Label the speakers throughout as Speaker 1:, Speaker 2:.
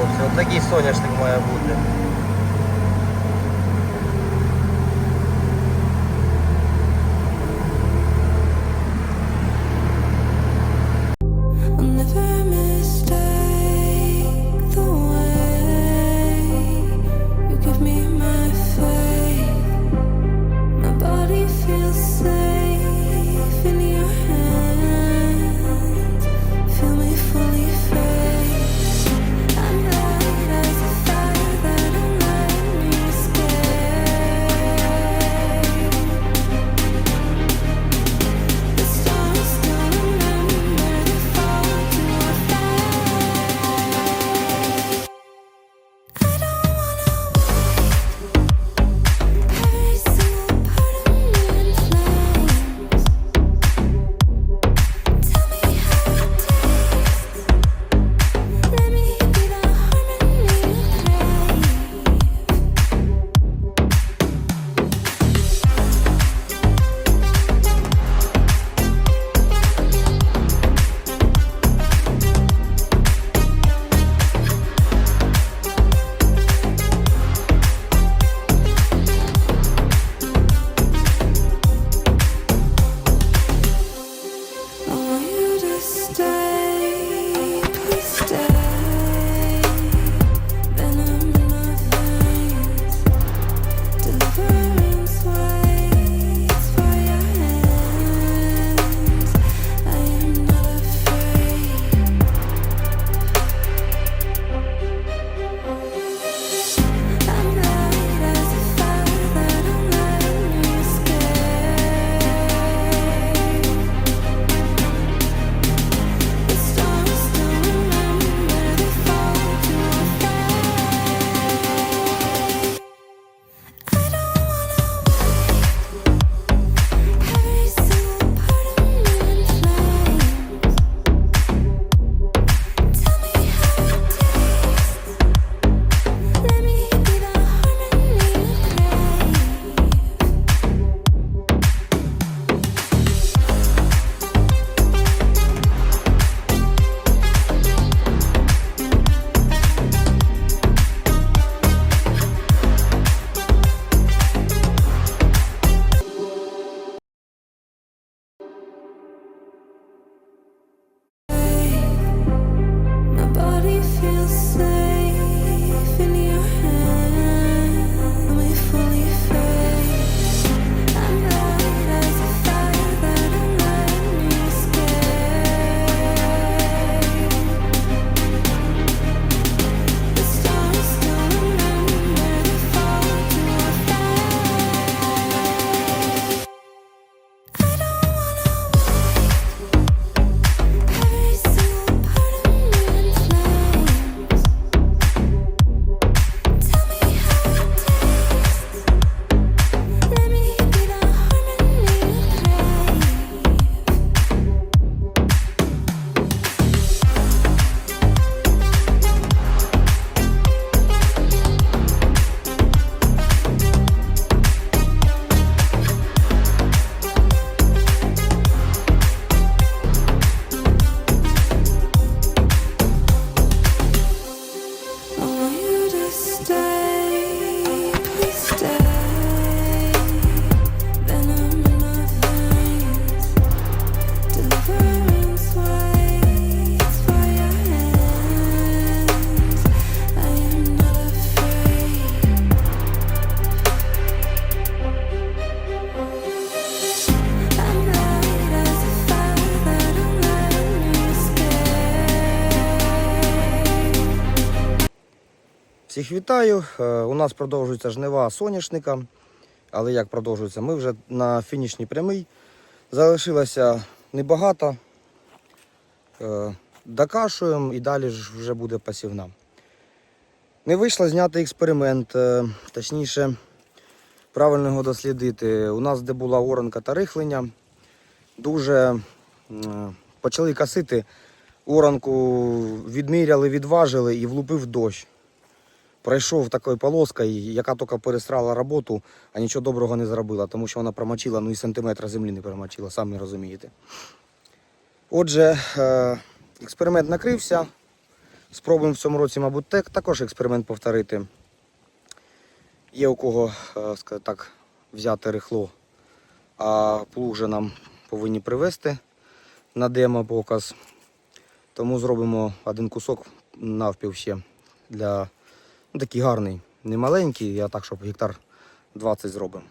Speaker 1: От такий соняшник має бути. вітаю. Е, у нас продовжується жнива соняшника. Але як продовжується, ми вже на фінішній прямий. Залишилося небагато. Е, докашуємо і далі ж вже буде пасівна. Не вийшло зняти експеримент, е, точніше, правильно його дослідити. У нас, де була оранка та рихлення, дуже почали косити. Оранку відміряли, відважили і влупив дощ. Пройшов такою полоскою, яка тільки пересрала роботу, а нічого доброго не зробила, тому що вона промочила, ну і сантиметра землі не промочила, самі розумієте. Отже, е, експеримент накрився.
Speaker 2: Спробуємо в цьому році, мабуть, також експеримент повторити. Є у кого е, так, взяти рихло, а плуг же нам повинні привезти на демо показ. Тому зробимо один кусок навпів ще для ну, такий гарний, не маленький, а так, щоб гектар 20 зробимо.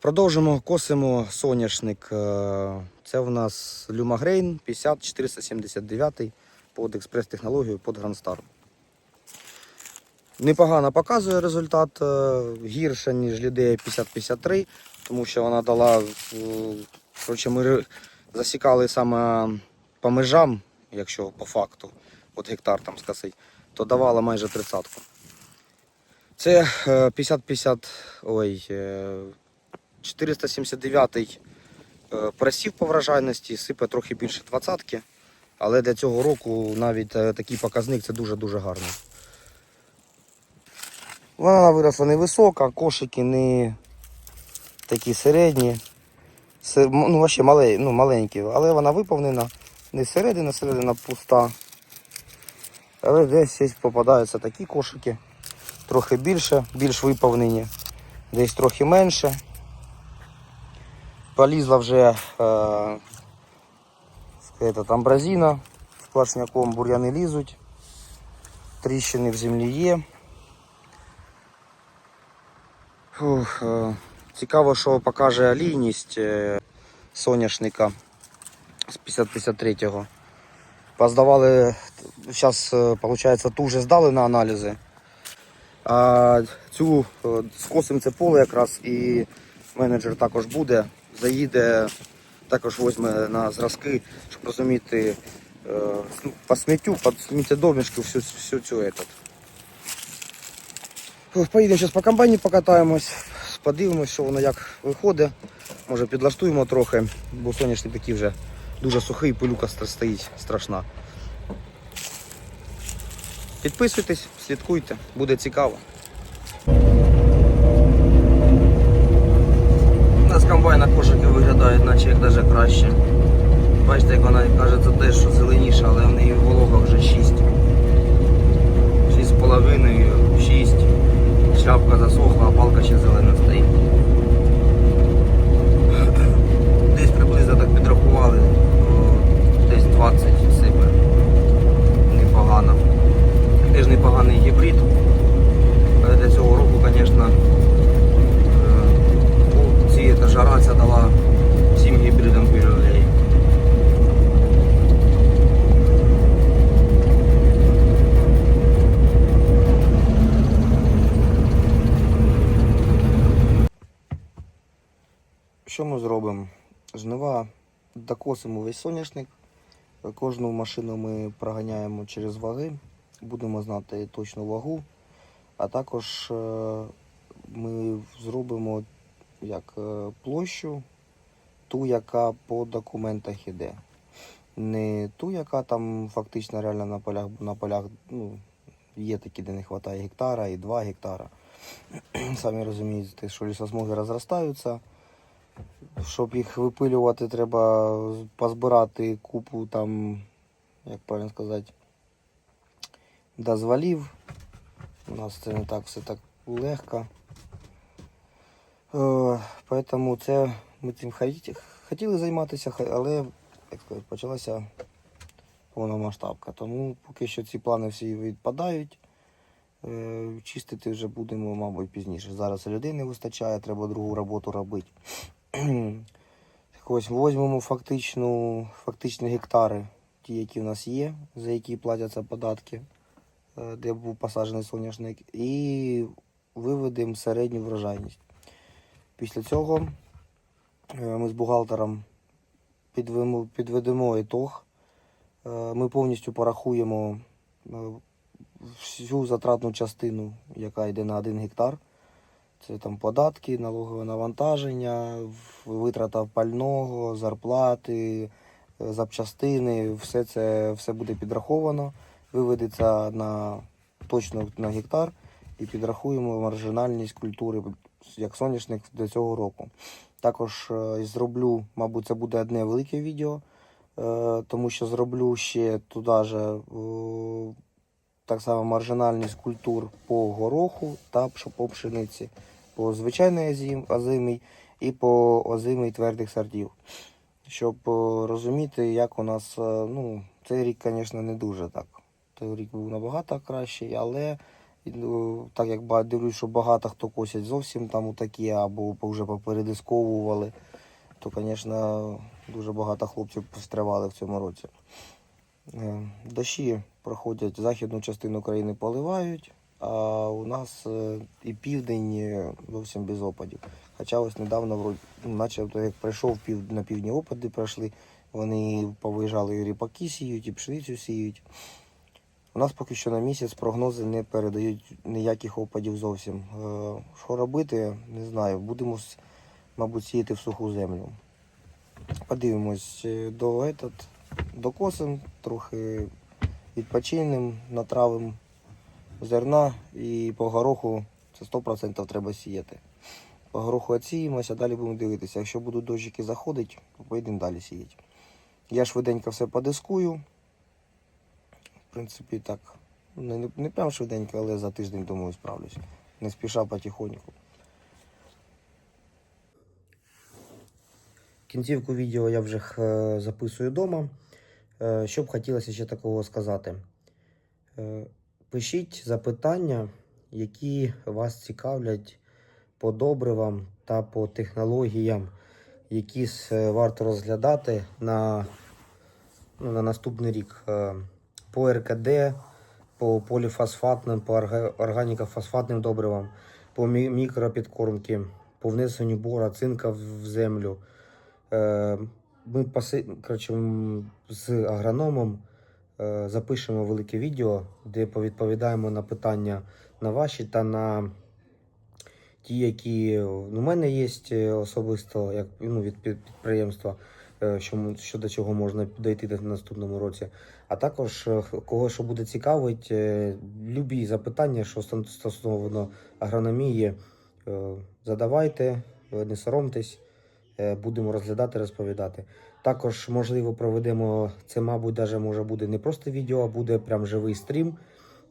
Speaker 2: Продовжимо, косимо соняшник. Е, Це в нас Lumagrain 50479 під експрес-технологію під Грандстар. Непогано показує результат е, гірше, ніж Лідея 5053, тому що вона дала. е, Коротше, ми засікали саме по межам, якщо по факту, от гектар там скосить, то давала майже тридцятку. Це е, 50-50, ой, е, 479 е, просів по вражайності, сипе трохи більше двадцятки, але для цього року навіть е, такий показник це дуже-дуже гарно. Вона виросла невисока, кошики не такі середні. Ну, мале, ну, маленькі, але вона виповнена. Не середина, середина пуста. Але десь попадаються такі кошики. Трохи більше, більш виповнені, десь трохи менше. Полізла вже е, этот, амбразіна з плашняком, бур'яни лізуть. Тріщини в землі є. Фух, е, цікаво, що покаже олійність е, соняшника з 50-53-го. Поздавали, зараз, виходить, ту вже здали на аналізи. А цю е, скосимо це поле якраз і менеджер також буде, заїде, також візьме на зразки, щоб розуміти е, ну, по сміттю, по сміттєдомішку, всю, всю цю этот. Поїдемо зараз по комбайні покатаємось, подивимось, що воно як виходить. Може підлаштуємо трохи, бо сонячний такий вже дуже сухий, пилюка стоїть страшна. Підписуйтесь, слідкуйте, буде цікаво. У нас комбайна кошики виглядають, наче як навіть краще. Бачите, як вона кажеться теж, що зеленіша, але в неї волога вже 6. 6 з половиною, 6. Шляпка засохла, а палка ще зелена стоїть. Десь приблизно так підрахували, о, десь 20 сипе. Непогано. Теж непоганий гібрид. Але для цього року, звісно, ці та жара ця дала всім гібридам пілюлей. Що ми зробимо? Жнива докосимо весь соняшник. Кожну машину ми проганяємо через ваги, будемо знати точну вагу. А також е, ми зробимо як е, площу, ту, яка по документах іде. Не ту, яка там фактично реально на полях, на полях ну, є такі, де не вистачає гектара і 2 гектара. Самі розумієте, що лісосмуги розростаються. Щоб їх випилювати, треба позбирати купу там, як правильно сказати, дозволів. У нас це не так все так легко. Е, Поэтому це ми цим хотіли займатися, але як сказати, почалася повномасштабка. Тому поки що ці плани всі відпадають. Е, Чистити вже будемо, мабуть, пізніше. Зараз людей не вистачає, треба другу роботу робити. Так ось візьмемо фактичну, фактичні гектари, ті, які в нас є, за які платяться податки, е, де був посаджений соняшник, і виведемо середню врожайність. Після цього е, ми з бухгалтером підведемо ітог. Е, Ми повністю порахуємо всю затратну частину, яка йде на 1 гектар. Це там податки, налогове навантаження, витрата пального, зарплати, е, запчастини, все це все буде підраховано, виведеться на точно на гектар і підрахуємо маржинальність культури як соняшник до цього року. Також е, зроблю, мабуть, це буде одне велике відео. е, тому що зроблю ще туди же так само маржинальність культур по гороху та по пшениці, по звичайній озим- озимій і по озимій твердих сортів. Щоб е, розуміти, як у нас, е, ну, цей рік, звісно, не дуже так. Той рік був набагато кращий, але ну, так як дивлюсь, що багато хто косять зовсім там такі, або вже попередисковували, то, звісно, дуже багато хлопців постривали в цьому році. Е, Дощі проходять західну частину країни поливають, а у нас е, і південь е, зовсім без опадів. Хоча ось недавно, ну, начебто, як прийшов на півдні опади, пройшли, вони повиїжджали і ріпаки сіють, і пшеницю сіють. У нас поки що на місяць прогнози не передають ніяких опадів зовсім. Що робити, не знаю. Будемо, мабуть, сіяти в суху землю. Подивимось, до, этот, до косим, трохи відпочинем, натравим зерна і по гороху це 100% треба сіяти. По гороху відсіємося, далі будемо дивитися. Якщо будуть дощики заходити, то поїдемо далі сіяти. Я швиденько все подискую. В принципі, так. Не, не прям швиденько, але за тиждень, думаю, справлюсь. Не спіша потихоньку. Кінцівку відео я вже е, записую вдома. Е, Що б хотілося ще такого сказати? Е, Пишіть запитання, які вас цікавлять по добривам та по технологіям, які варто розглядати на, ну, на наступний рік. По РКД, по поліфосфатним, по орга- органіко-фосфатним добривам, по мікропідкормки, по внесенню бора, цинка в землю. Е, Ми поси... коротше, з агрономом е, запишемо велике відео, де повідповідаємо на питання на ваші та на ті, які ну, у мене є особисто як ну, від під- підприємства, е, що, м- до чого можна дойти в наступному році. А також е, кого що буде цікавить, е, любі запитання, що стосовно агрономії, е, задавайте, е, не соромтесь, е, будемо розглядати, розповідати. Також, можливо, проведемо це, мабуть, даже може буде не просто відео, а буде прям живий стрім,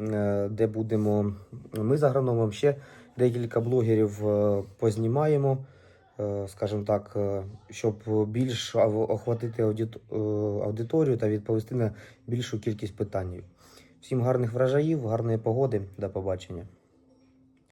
Speaker 2: е, де будемо ми з агрономом ще декілька блогерів е, познімаємо, е, скажімо так, е, щоб більш охватити е, аудиторію та відповісти на більшу кількість питань. Всім гарних врожаїв, гарної погоди, до побачення.